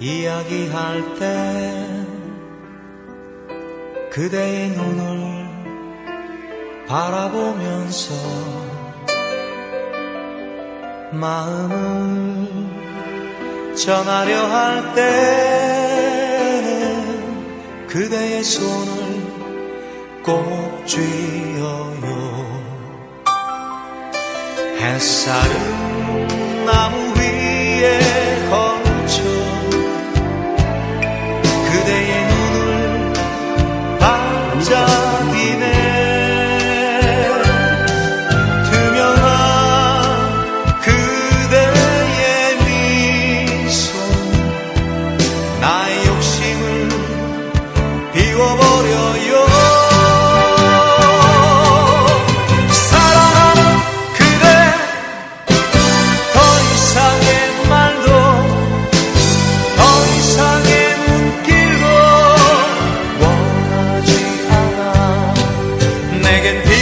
이야기할 때 그대의 눈을 바라보면서 마음을 전하려 할 때 그대의 손을 꼭 쥐어요. 햇살은 나무 위에 자 negative.